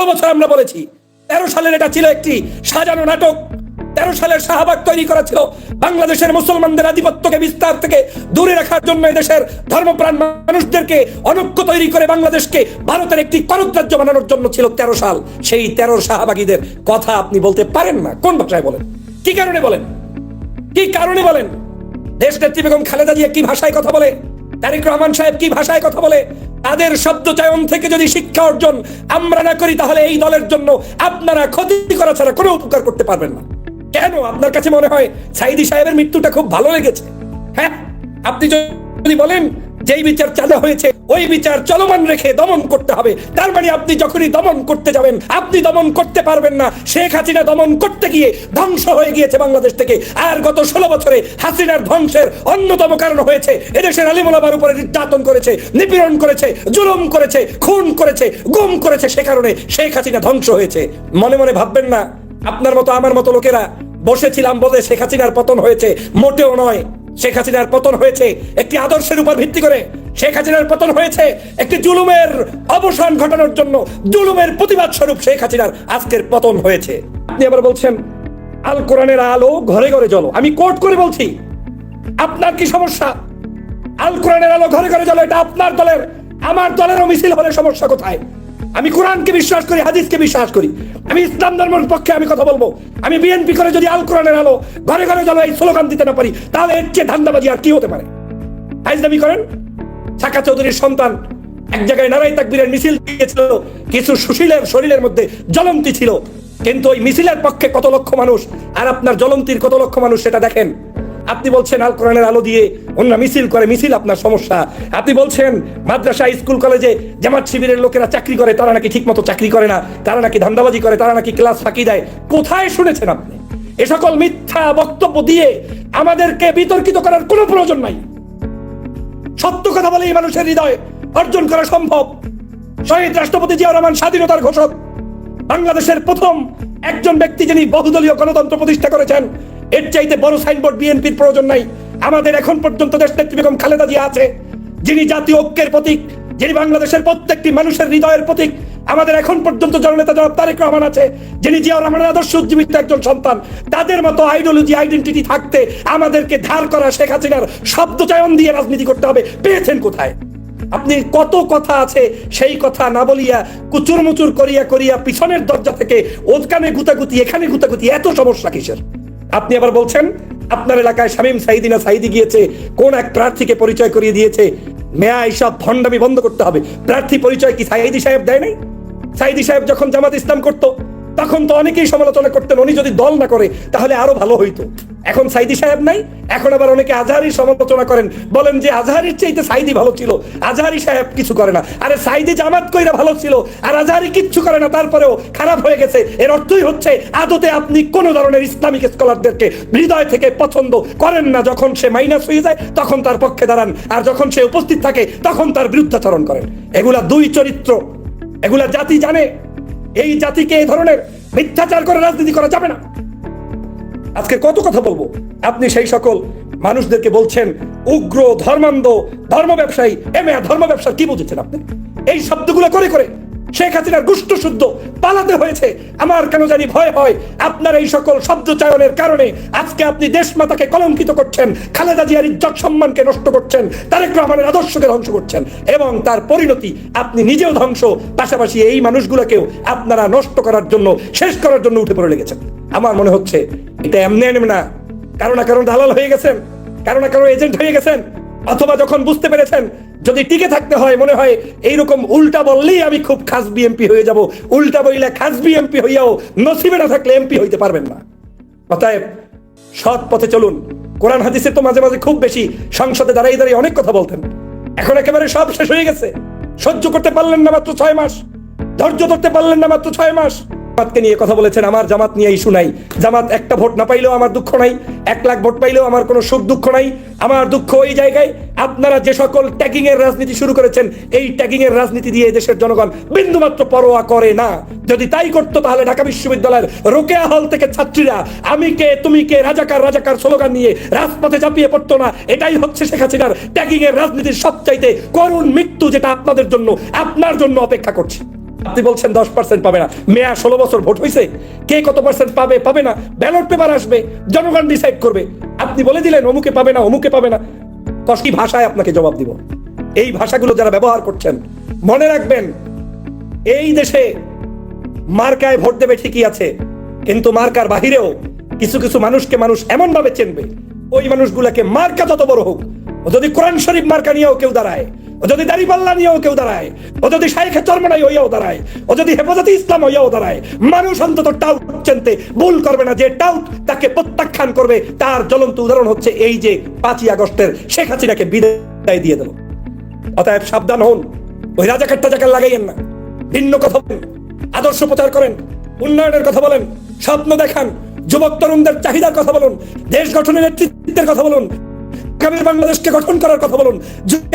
ষোলো বছর আমরা বলেছি, তেরো সালের এটা ছিল একটি সাজানো নাটক। তেরো সালের শাহবাগ তৈরি করা ছিল বাংলাদেশের মুসলমানদের আধিপত্যকে বিস্তার থেকে দূরে রাখার জন্য দেশের ধর্মপ্রাণ মানুষদেরকে অনৈক্য তৈরি করে বাংলাদেশকে ভারতের একটি করদ্রাজ্য বানানোর জন্য ছিল তেরো সাল। সেই তেরো শাহবাগীদের কথা আপনি বলতে পারেন না। কোন ভাষায় বলেন? কি কারণে বলেন? কি কারণে বলেন? দেশ নেত্রী বেগম খালেদা জিয়া কি ভাষায় কথা বলে? তারিক রহমান সাহেব কি ভাষায় কথা বলে? তাদের শব্দ চয়ন থেকে যদি শিক্ষা অর্জন আমরা না করি, তাহলে এই দলের জন্য আপনারা ক্ষতি করা ছাড়া কোনো উপকার করতে পারবেন না। কেন? আপনার কাছে মনে হয় সাইদি সাহেবের মৃত্যুটা খুব ভালো লেগেছে। হ্যাঁ? আপনি যদি বলেন যেই বিচার চাঁদা হয়েছে, ওই বিচার চলমান রেখে দমন করতে হবে। তার মানে আপনি যখনই দমন করতে যাবেন, আপনি দমন করতে পারবেন না। শেখ হাসিনা দমন করতে গিয়ে ধ্বংস হয়ে গিয়েছে বাংলাদেশ থেকে। আর গত ষোলো বছরে হাসিনার ধ্বংসের অন্যতম কারণ হয়েছে, এদেশের আলিমুলাবার উপরে নির্যাতন করেছে, নিপীড়ন করেছে, জুলুম করেছে, খুন করেছে, গুম করেছে সে কারণে শেখ হাসিনা ধ্বংস হয়েছে। মনে মনে ভাববেন না, আপনার মতো আমার মতো লোকেরা বসেছিলাম বলে শেখ হাসিনার পতন হয়েছে, মোটেও নয়। শেখ হাসিনার পতন হয়েছে একটি আদর্শের উপর ভিত্তি করে। শেখ হাসিনার পতন হয়েছে একটি জুলুমের অবসান ঘটানোর জন্য, জুলুমের প্রতিবাদ স্বরূপ শেখ হাসিনার আজকের পতন হয়েছে। আপনি আবার বলছেন, আল কোরআনের আলো ঘরে ঘরে জ্বলো। আমি কোট করে বলছি, আপনার কি সমস্যা? আল কোরআনের আলো ঘরে ঘরে জ্বলো, এটা আপনার দলের, আমার দলেরও মিছিল হলে সমস্যা কোথায়? আমি কোরআনকে বিশ্বাস করি, হাদিসকে বিশ্বাস করি। আমি ইসলাম ধর্মের পক্ষে আমি কথা বলব। আমি বিএনপি করে যদি আল কোরআনের আলো, ঘরে ঘরে জ্বলো এই স্লোগান দিতে না পারি, তাহলে এর চেয়ে ধান্দাবাজি আর কি হতে পারে? হাইজদামি করেন? সাকা চৌধুরীর সন্তান এক জায়গায় নারাই তাকবীরের মিছিল দিয়েছিল, কিছু সুশীলের শরীরের মধ্যে জ্বলন্তি ছিল। কিন্তু ওই মিছিলের পক্ষে কত লক্ষ মানুষ, আর আপনার জ্বলন্তির কত লক্ষ মানুষ সেটা দেখেন? আপনি বলছেন আল কোরআনের আলো দিয়ে অন্য মিছিল করে, মিছিল আপনার সমস্যা। আপনি বলছেন মাদ্রাসা, স্কুল, কলেজে জামাত শিবিরের লোকেরা চাকরি করে, তারা নাকি ঠিকমতো চাকরি করে না, তারা নাকি ধান্দাবাজি করে, তারা নাকি ক্লাস ফাঁকি দেয়। কোথায় শুনেছেন আপনি? এ সকল মিথ্যা বক্তব্য দিয়ে আমাদেরকে বিতর্কিত করার কোনো প্রয়োজন নাই। সত্য কথা বলে এই মানুষের হৃদয় অর্জন করা সম্ভব। শহীদ রাষ্ট্রপতি জিয়া রহমান স্বাধীনতার ঘোষক। বাংলাদেশের প্রথম একজন ব্যক্তি যিনি বহুদলীয় গণতন্ত্র প্রতিষ্ঠা করেছেন এর চাইতে বড় সাইনবোর্ড বিএনপির প্রয়োজন নাই। আমাদের এখন পর্যন্ত দেশ নেত্রী বেগম খালেদা জিয়া আছে, যিনি জাতীয় ঐক্যের প্রতীক, যিনি বাংলাদেশের প্রত্যেকটি মানুষের হৃদয়ের প্রতীক। আমাদের এখন পর্যন্ত জননেতা জনাব তারেক রহমান আছে, যিনি জিয়া রহমানের আদর্শ উজ্জীবিত একজন সন্তান। তাদের মতো আইডিওলজি আইডেন্টিটি থাকতে আমাদেরকে ধার করা শেখ হাসিনার শব্দ চয়ন দিয়ে রাজনীতি করতে হবে। পেয়েছেন কোথায়? আপনি কত কথা আছে সেই কথা না বলিয়া কুচুর মুচুর করিয়া করিয়া পিছনের দরজা থেকে ওখানে গুতাগুতি, এখানে গুতাগুতি, এত সমস্যা কিসের? আপনি আবার বলছেন, আপনার এলাকায় শামীম সাইদিনা সাইদি গিয়েছে, কোন এক প্রার্থীকে পরিচয় করিয়ে দিয়েছে? মেয়া এইসব ভণ্ডামি বন্ধ করতে হবে। প্রার্থী পরিচয় কি সাইদি সাহেব দেয় নাই? সাইদি সাহেব যখন জামাত ইসলাম করতো তখন তো অনেকেই সমালোচনা করতেন, উনি যদি দল না করে, তাহলে আরও ভালো হইতো। এখন সাইদি সাহেব নাই, এখন আবার অনেকে আজহারির সমালোচনা করেন। বলেন যে আজহারির চাইতে সাইদি ভালো ছিল, আজহারি সাহেব কিছু করে না। আরে সাইদি জামাত কইরা ভালো ছিল, আর আজহারি কিচ্ছু করে না, তারপরেও খারাপ হয়ে গেছে। এর অর্থই হচ্ছে, আদতে আপনি কোন ধরনের ইসলামিক স্কলারদেরকে হৃদয় থেকে পছন্দ করেন না। যখন সে মাইনাস হয়ে যায়, তখন তার পক্ষে দাঁড়ান। আর যখন সে উপস্থিত থাকে, তখন তার বিরুদ্ধাচরণ করেন। এগুলা দুই চরিত্র। এগুলা জাতি জানে। এই জাতিকে এই ধরনের মিথ্যাচার করে রাজনীতি করা যাবে না। আজকে কত কথা বলব? আপনি সেই সকল মানুষদেরকে বলছেন, উগ্র, ধর্মান্ধ ধর্ম ব্যবসায়ী এম ধর্ম ব্যবসা কি বুঝেছেন আপনি? এই শব্দগুলো করে করে শেখ হাসিনার গুষ্ট শুদ্ধ পালাতে হয়েছে। আমার কেন জানি ভয় হয়। আপনার এই সকল শব্দ চায়নের কারণে আজকে আপনি দেশ মাতাকে কলঙ্কিত করছেন, খালেদা জিয়ার ইজ্জত সম্মানকে নষ্ট করছেন, তারেক রহমানের আদর্শকে ধ্বংস করছেন এবং তার পরিণতি আপনি নিজেও ধ্বংস, পাশাপাশি এই মানুষগুলোকেও আপনারা নষ্ট করার জন্য, শেষ করার জন্য উঠে পড়ে লেগেছেন। আমার মনে হচ্ছে এটা এমনি এমনি না। কারও না কারণ দালাল হয়ে গেছেন, কারও না কারও এজেন্ট হয়ে গেছেন, অথবা যখন বুঝতে পেরেছেন যদি টিকে থাকতে হয়, মনে হয় এইরকম উল্টা বললেই আমি খুব খাস বিএমপি হয়ে যাব। উল্টা বইলে খাস বিএমপি হইয়াও নসিবে না থাকলে এমপি হইতে পারবেন না। অতএব সৎ পথে চলুন। কোরআন হাদিসে তো মাঝে মাঝে খুব বেশি সংসদে দাঁড়িয়ে দাঁড়িয়ে অনেক কথা বলতেন। এখন একেবারে সব শেষ হয়ে গেছে। সহ্য করতে পারলেন না মাত্র ছয় মাস। ধৈর্য ধরতে পারলেন না মাত্র ছয় মাস। জামাতকে নিয়ে কথা বলেছেন, আমার জামাত নিয়ে ইস্যু নাই। জামাত একটা ভোট না পাইলেও আমার দুঃখ নাই, এক লাখ ভোট পাইলেও আমার কোনো সুখ দুঃখ নাই। আমার দুঃখ ওই জায়গায়, আপনারা যে সকল ট্যাগিং এর রাজনীতি শুরু করেছেন, এই ট্যাগিং এর রাজনীতি দিয়ে দেশের জনগণ বিন্দুমাত্র পরোয়া করে না। যদি তাই করতো তাহলে ঢাকা বিশ্ববিদ্যালয়ের রোকেয়া হল থেকে ছাত্রীরা, আমি কে, তুমি কে, রাজাকার রাজাকার স্লোগান নিয়ে রাজপথে চাপিয়ে পড়তো না। এটাই হচ্ছে শেখ হাসিনার ট্যাগিং এর রাজনীতির সবচাইতে করুণ মৃত্যু যেটা আপনাদের জন্য, আপনার জন্য অপেক্ষা করছে। আপনি বলছেন দশ পার্সেন্ট পাবে না। মেয়া ষোলো বছর ভোট হয়েছে কে কত পার্সেন্ট পাবে পাবে না। ব্যালট পেপার আসবে, জনগণ ডিসাইড করবে। আপনি বলে দিলেন, অমুকে পাবে না, অমুকে পাবে না। কষ্টি ভাষায় আপনাকে জবাব দিব? এই ভাষাগুলো যারা ব্যবহার করছেন, মনে রাখবেন, এই দেশে মার্কায় ভোট দেবে ঠিকই আছে, কিন্তু মার্কার বাহিরেও কিছু কিছু মানুষকে মানুষ এমন ভাবে চিনবে। ওই মানুষগুলাকে মার্কা যত বড় হোক, যদি কোরআন শরীফ মার্কা নিয়েও কেউ দাঁড়ায় ও যদি দাড়িপাল্লা নিয়েও কেউ দাঁড়ায়, ও যদি শাইখে চরমনাই হইয়াও দাঁড়ায়, ও যদি হেফাজতে ইসলাম হইয়াও দাঁড়ায়, মানুষ অন্তত টাউট চিনতে ভুল করবে না, যে টাউট তাকে প্রত্যাখ্যান করবে, তার জ্বলন্ত উদাহরণ হচ্ছে এই যে পাঁচই আগস্টের শেখ হাসিনাকে বিদায় দিয়ে দিল অতএব সাবধান হন, ওই রাজাকার টাজাকার লাগাইয়েন না, ভিন্ন কথা বলেন, আদর্শ প্রচার করেন, উন্নয়নের কথা বলেন, স্বপ্ন দেখান, যুবক তরুণদের চাহিদার কথা বলুন, দেশ গঠনের নেতৃত্বের কথা বলুন আগামী বাংলাদেশকে গঠন করার কথা বলুন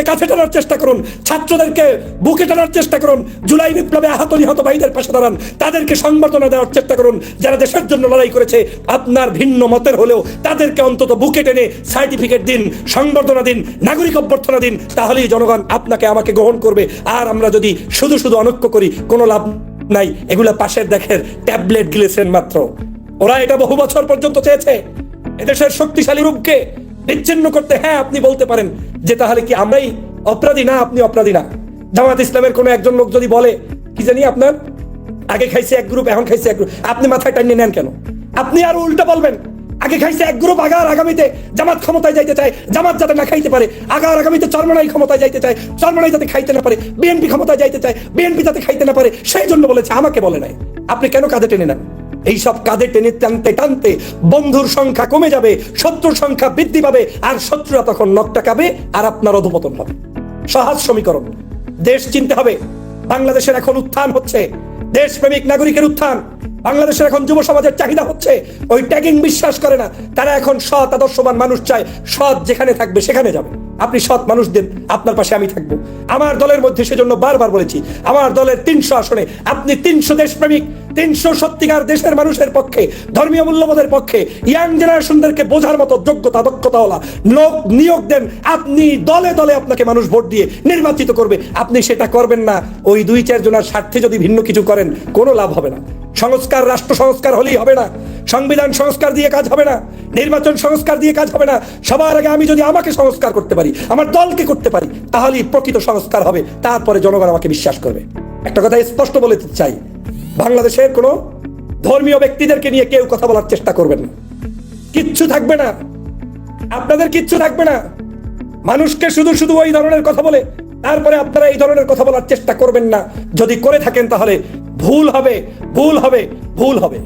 কাছে টানার চেষ্টা করুন, ছাত্রদেরকে বুকে টানার চেষ্টা করুন, জুলাই বিপ্লবে আহত নিহত ভাইদের পাশে দাঁড়ান, তাদেরকে সংবর্ধনা দেওয়ার চেষ্টা করুন, যারা দেশের জন্য লড়াই করেছে, আপনার ভিন্ন মতের হলেও তাদেরকে অন্তত বুকে টেনে সার্টিফিকেট দিন, সংবর্ধনা দিন, নাগরিক অভ্যর্থনা দিন, তাহলেই জনগণ আপনাকে আমাকে গ্রহণ করবে। আর আমরা যদি শুধু শুধু অনক্য করি, কোনো লাভ নাই। এগুলা পাশের দেখের ট্যাবলেট গিলেছেন মাত্র। ওরা এটা বহু বছর পর্যন্ত চেয়েছে। এদেশের শক্তিশালী রূপকে বিচ্ছিন্ন করতে হ্যাঁ আপনি বলতে পারেন যে তাহলে কি আমরাই অপরাধী না আপনি অপরাধী না? জামাত ইসলামের কোনো একজন লোক যদি বলে, কি জানি আপনার? আগে খাইছে এক গ্রুপ এখন খাইছে এক গ্রুপ আপনি মাথায় টানিয়ে নেন কেন? আপনি আর উল্টা বলবেন, আগে খাইছে এক গ্রুপ আগার আগামীতে জামাত ক্ষমতায় যাইতে চায়, জামাত যাতে না খাইতে পারে, আগার আগামীতে চরমনাই ক্ষমতায় যাইতে চায়, চরমনাই যাতে খাইতে না পারে, বিএনপি ক্ষমতায় যাইতে চায়, বিএনপি যাতে খাইতে না পারে, সেই জন্য বলেছে, আমাকে বলে নাই। আপনি কেন কাঁধে টেনে নেন? এইসব কাঁধে টেনে টানতে টানতে বন্ধুর সংখ্যা কমে যাবে, শত্রুর সংখ্যা বৃদ্ধি পাবে, আর শত্রুরা তখন নকটা কাবে আর আপনার অধপতন হবে। সহজ সমীকরণ। দেশ চিনতে হবে, বাংলাদেশের এখন উত্থান হচ্ছে। দেশপ্রেমিক নাগরিকের উত্থান। বাংলাদেশের এখন যুব সমাজের চাহিদা হচ্ছে। ওই ট্যাগিং বিশ্বাস করে না, তারা এখন সৎ, আদর্শবান মানুষ চায়, সৎ যেখানে থাকবে সেখানে যাবে। আপনি সৎ মানুষ দেন আপনার পাশে আমি থাকব। আমার দলের মধ্যে সেজন্য বারবার বলেছি, আমার দলের তিনশো আসনে আপনি তিনশো দেশপ্রেমিক, তিনশো সত্যিকার দেশের মানুষের পক্ষে, ধর্মীয় মূল্যবোধের পক্ষে, ইয়াং জেনারেশনদেরকে বোঝার মতো যোগ্যতা দক্ষতা হলা লোক নিয়োগ দেন, আপনি দলে দলে আপনাকে মানুষ ভোট দিয়ে নির্বাচিত করবে। আপনি সেটা করবেন না, ওই দুই চারজনের স্বার্থে যদি ভিন্ন কিছু করেন, কোনো লাভ হবে না। সংস্কার, রাষ্ট্র সংস্কার হলেই হবে না। সংবিধান সংস্কার দিয়ে কাজ হবে না, নির্বাচন সংস্কার দিয়ে কাজ হবে না, সবার আগে আমি যদি আমাকে সংস্কার করতে পারি, আমার দলকে করতে পারি, তাহলেই প্রকৃত সংস্কার হবে, তারপরে জনগণ আমাকে বিশ্বাস করবে। একটা কথা স্পষ্ট বলে চাই, বাংলাদেশের কোনো ধর্মীয় ব্যক্তিদেরকে নিয়ে কেউ কথা বলার চেষ্টা করবেন না। কিচ্ছু থাকবে না। আপনাদের কিচ্ছু থাকবে না। মানুষকে শুধু শুধু ওই ধরনের কথা বলে, তারপরে আপনারা এই ধরনের কথা বলার চেষ্টা করবেন না। যদি করে থাকেন তাহলে ভুল হবে ভুল হবে ভুল হবে।